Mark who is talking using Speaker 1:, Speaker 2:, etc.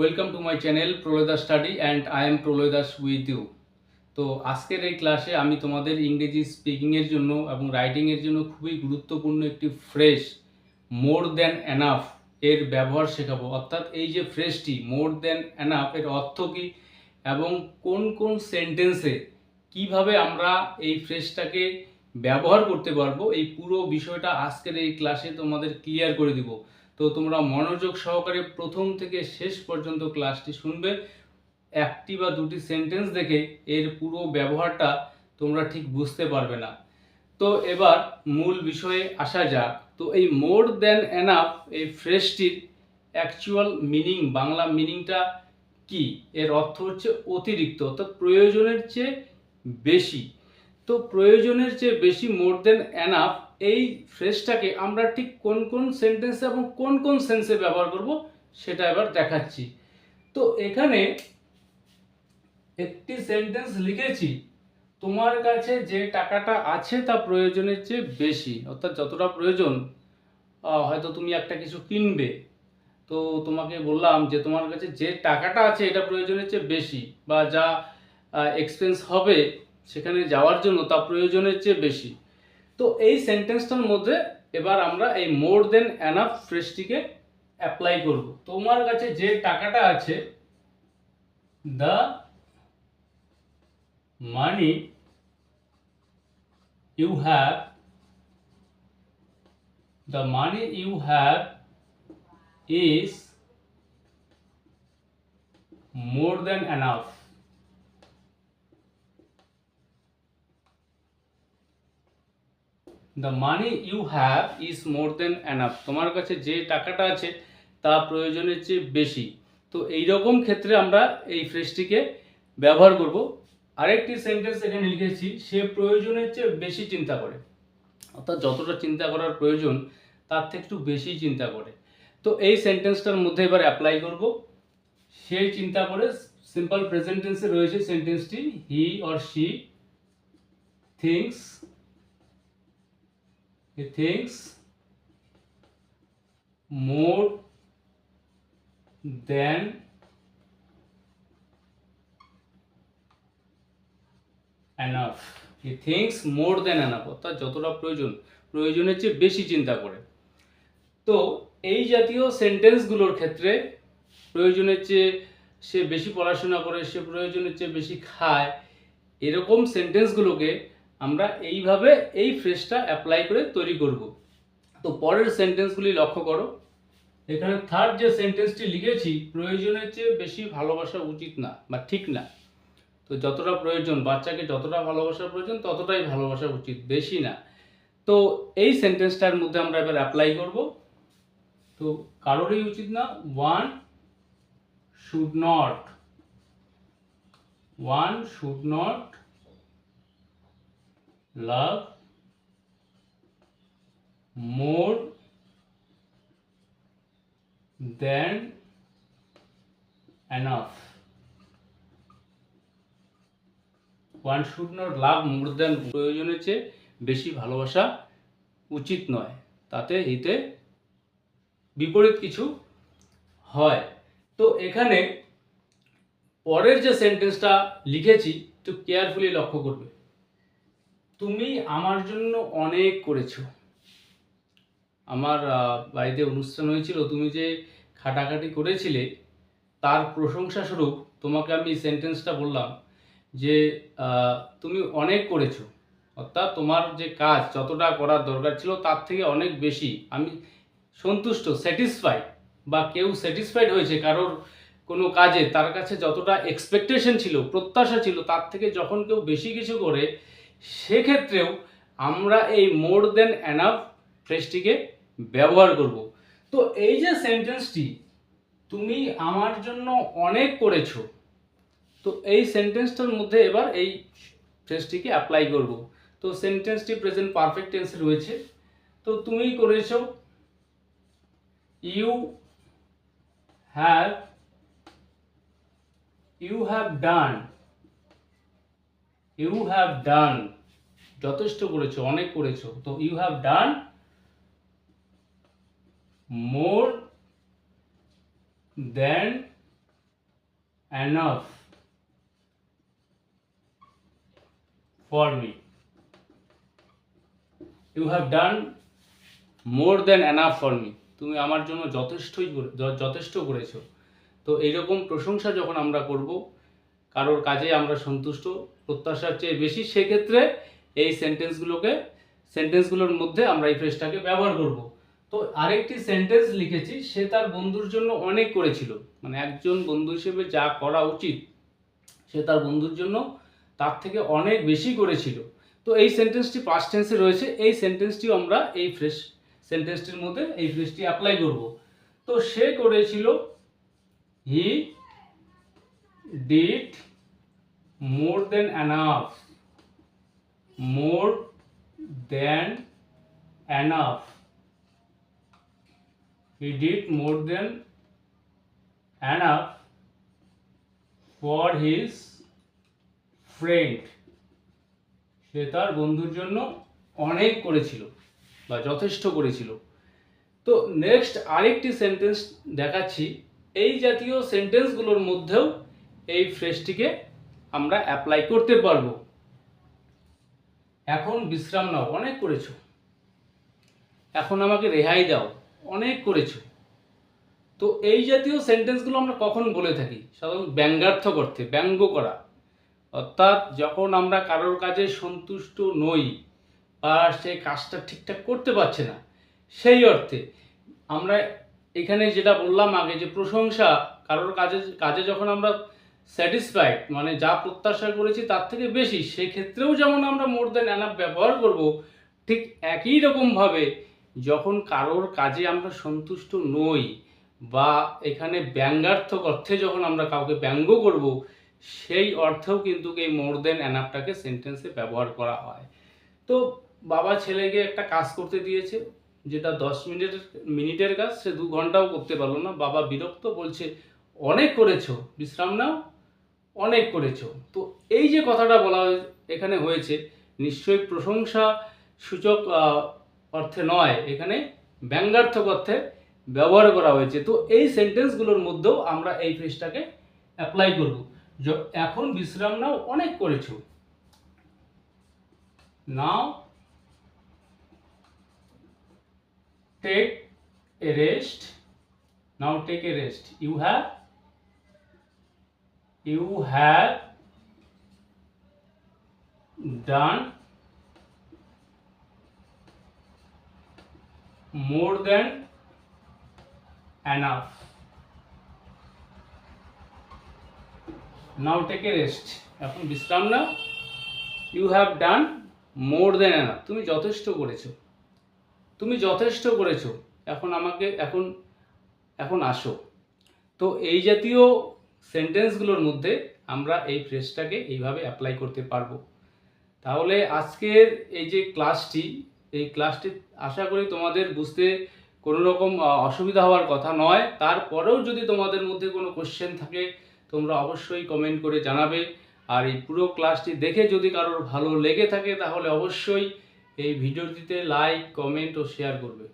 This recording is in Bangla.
Speaker 1: Welcome to my channel Pralayda study and I am Pralaydas with you তো আজকের এই ক্লাসে আমি তোমাদের ইংরেজি স্পিকিংয়ের জন্য এবং রাইটিংয়ের জন্য খুবই গুরুত্বপূর্ণ একটি ফ্রেশ মোর দ্যান অ্যানাফ এর ব্যবহার শেখাবো। অর্থাৎ এই যে ফ্রেশটি মোর দ্যান অ্যানাফ এর অর্থ কী? এবং কোন কোন সেন্টেন্সে কীভাবে আমরা এই ফ্রেশটাকে ব্যবহার করতে পারব? এই পুরো বিষয়টা আজকের এই ক্লাসে তোমাদের ক্লিয়ার করে দিব। তো তোমরা মনোযোগ সহকারে প্রথম থেকে শেষ পর্যন্ত ক্লাসটি শুনবে। একটি বা দুটি সেন্টেন্স দেখে এর পুরো ব্যবহারটা তোমরা ঠিক বুঝতে পারবে না। তো এবার মূল বিষয়ে আসা যাক। তো এই মোর দ্যান এনাফ এই ফ্রেশটির অ্যাকচুয়াল মিনিং বাংলা মিনিংটা কি? এর অর্থ হচ্ছে অতিরিক্ত, অর্থাৎ প্রয়োজনের চেয়ে বেশি। তো প্রয়োজনের চেয়ে বেশি মোর দেন এনাফ এই ফ্রেজটাকে আমরা ঠিক কোন কোন সেন্টেন্সে এবং কোন কোন সেন্সে ব্যবহার করব, সেটা এবার দেখাচ্ছি। তো এখানে একটি সেন্টেন্স লিখেছি, তোমার কাছে যে টাকাটা আছে তা প্রয়োজনের চেয়ে বেশি। অর্থাৎ যতটা প্রয়োজন হয়তো তুমি একটা কিছু কিনবে। তো তোমাকে বললাম যে, তোমার কাছে যে টাকাটা আছে এটা প্রয়োজনের চেয়ে বেশি বা যা এক্সপেন্স হবে সেখানে যাওয়ার জন্য তা প্রয়োজনের চেয়ে বেশি। তো এই সেন্টেন্সটার মধ্যে এবার আমরা এই মোর দেন অ্যানাফ ফ্রেশটিকে অ্যাপ্লাই করব তোমার কাছে যে টাকাটা আছে the money you have the money you have is more than enough. The money you have is more than enough. তোমার কাছে যে টাকাটা আছে, তা প্রয়োজনের চেয়ে বেশি। তো এই রকম ক্ষেত্রে আমরা এই ফ্রেজটিকে ব্যবহার করব। আরেকটি সেন্টেন্স এখানে লিখেছি, সে প্রয়োজনের চেয়ে বেশি চিন্তা করে। অর্থাৎ যতটা চিন্তা করার প্রয়োজন, তার থেকে একটু বেশি চিন্তা করে। তো এই সেন্টেন্সটার মধ্যে এবার অ্যাপ্লাই করব। সে চিন্তা করে সিম্পল প্রেজেন্ট টেন্সে রয়েছে সেন্টেন্সটি he or she things he things more than enough he things more than enough অর্থাৎ যতটা প্রয়োজন। প্রয়োজনের চেয়ে বেশি চিন্তা করে। তো এই জাতীয় সেন্টেন্সগুলোর ক্ষেত্রে প্রয়োজনের চেয়ে সে বেশি পড়াশোনা করে, সে প্রয়োজনের চেয়ে বেশি খায়, এরকম সেন্টেন্সগুলোকে আমরা এইভাবে এই ফ্রেজটা অ্যাপ্লাই করে তৈরি করব। তো পরের সেন্টেন্সগুলি লক্ষ্য করো। এখানে থার্ড যে সেন্টেন্সটি লিখেছি, প্রয়োজনের চেয়ে বেশি ভালোবাসা উচিত না বা ঠিক না। তো যতটা প্রয়োজন, বাচ্চাকে যতটা ভালোবাসা প্রয়োজন, ততটাই ভালোবাসা উচিত, বেশি না। তো এই সেন্টেন্সটার মধ্যে আমরা এবার অ্যাপ্লাই করব। তো কারোরই উচিত না one should not one should not love, more than enough. One should not love more than প্রয়োজনের চেয়ে বেশি ভালোবাসা উচিত নয়। তাতে হিতে বিপরীত কিছু হয়। তো এখানে পরের যে সেন্টেন্সটা লিখেছি, একটু কেয়ারফুলি লক্ষ্য করবে। তুমি আমার জন্য অনেক করেছ। আমার বাড়িতে অনুষ্ঠান হয়েছিল, তুমি যে খাটাখাটি করেছিলে, তার প্রশংসা স্বরূপ তোমাকে আমি সেন্টেন্সটা বললাম যে তুমি অনেক করেছ। অর্থাৎ তোমার যে কাজ, যতটা করার দরকার ছিল, তার থেকে অনেক বেশি। আমি সন্তুষ্ট স্যাটিসফাইড বা কেউ স্যাটিসফাইড হয়েছে কারোর কোনো কাজে, তার কাছে যতটা এক্সপেকটেশন ছিল, প্রত্যাশা ছিল, তার থেকে যখন কেউ বেশি কিছু করে সেক্ষেত্রেও আমরা এই মোর দেন অ্যানাফ ফ্রেজটিকে ব্যবহার করব। তো এই যে সেন্টেন্সটি তুমি আমার জন্য অনেক করেছ, তো এই সেন্টেন্সটার মধ্যে এবার এই ফ্রেজটিকে অ্যাপ্লাই করব। তো সেন্টেন্সটি প্রেজেন্ট পারফেক্ট টেন্সে রয়েছে। তো তুমি করেছ you have you have done you have done যথেষ্ট করেছ, অনেক করেছ। তো you have done more than enough for me you have done more than enough for me তুমি আমার জন্য যথেষ্টই যথেষ্ট করেছ। তো এইরকম প্রশংসা যখন আমরা করব কারোর কাজে আমরা সন্তুষ্ট, প্রত্যাশার চেয়ে বেশি, সেক্ষেত্রে এই সেন্টেন্সগুলোকে সেন্টেন্সগুলোর মধ্যে আমরা এই ফ্রেজটাকে ব্যবহার করব। তো আরেকটি সেন্টেন্স লিখেছি, সে তার বন্ধুর জন্য অনেক করেছিল। মানে একজন বন্ধু হিসেবে যা করা উচিত, সে তার বন্ধুর জন্য তার থেকে অনেক বেশি করেছিল। তো এই সেন্টেন্সটি পাস্ট টেন্সে রয়েছে, এই সেন্টেন্সটিও আমরা এই ফ্রেশ সেন্টেন্সটির মধ্যে এই ফ্রেশটি অ্যাপ্লাই করব। তো সে করেছিল he did more than enough more than enough he did more than enough for his friend সে তার বন্ধুর জন্য অনেক করেছিল বা যথেষ্ট করেছিল। তো নেক্সট আরেকটি সেন্টেন্স দেখাচ্ছি। এই জাতীয় সেন্টেন্সগুলোর মধ্যেও এই ফ্রেজটিকে আমরা অ্যাপ্লাই করতে পারব। এখন বিশ্রাম নাও, অনেক করেছ। এখন আমাকে রেহাই দাও, অনেক করেছ। তো এই জাতীয় সেন্টেন্সগুলো আমরা কখন বলে থাকি? সাধারণত ব্যঙ্গার্থক অর্থে, ব্যঙ্গ করা। অর্থাৎ যখন আমরা কারোর কাজে সন্তুষ্ট নই বা সে কাজটা ঠিকঠাক করতে পারছে না, সেই অর্থে আমরা এখানে যেটা বললাম আগে যে প্রশংসা, কারোর কাজে কাজে যখন আমরা স্যাটিসফাইড মানে যা প্রত্যাশা করেছি তার থেকে বেশি, সেক্ষেত্রেও যেমন আমরা মোর দেন অ্যানাপ ব্যবহার করব, ঠিক একই রকমভাবে যখন কারোর কাজে আমরা সন্তুষ্ট নই বা এখানে ব্যঙ্গার্থক অর্থে যখন আমরা কাউকে ব্যঙ্গ করব, সেই অর্থেও কিন্তু এই মোর দেন অ্যানাপটাকে সেন্টেন্সে ব্যবহার করা হয়। তো বাবা ছেলেকে একটা কাজ করতে দিয়েছে, যেটা দশ মিনিটের মিনিটের কাজ, সে দু ঘন্টাও করতে পারল না। বাবা বিরক্ত, বলছে, অনেক করেছ, বিশ্রাম নাও। অনেক করেছ। তো এই যে কথাটা বলা এখানে হয়েছে, নিশ্চয়ই প্রশংসা সূচক অর্থে নয়, এখানে ব্যঙ্গার্থক অর্থে ব্যবহার করা হয়েছে। তো এই সেন্টেন্সগুলোর মধ্যেও আমরা এই ফ্রেজটাকে অ্যাপ্লাই করব। এখন বিশ্রাম নাও, অনেক করেছ। Now take a rest now take a rest you have you have done more than enough. Now take a rest. এখন বিশ্রাম নাও। You have done more than enough তুমি যথেষ্ট করেছ। তুমি যথেষ্ট করেছ। এখন আমাকে, এখন এখন আসো। তো এই জাতীয় সেন্টেন্সগুলোর মধ্যে আমরা এই ফ্রেজটাকে এইভাবে অ্যাপ্লাই করতে পারব। তাহলে আজকের এই যে ক্লাসটি এই ক্লাসটি আশা করি তোমাদের বুঝতে কোনো রকম অসুবিধা হওয়ার কথা নয়। তারপরেও যদি তোমাদের মধ্যে কোনো কোশ্চেন থাকে, তোমরা অবশ্যই কমেন্ট করে জানাবে। আর এই পুরো ক্লাসটি দেখে যদি কারোর ভালো লেগে থাকে, তাহলে অবশ্যই এই ভিডিওটিতে লাইক কমেন্ট ও শেয়ার করবে।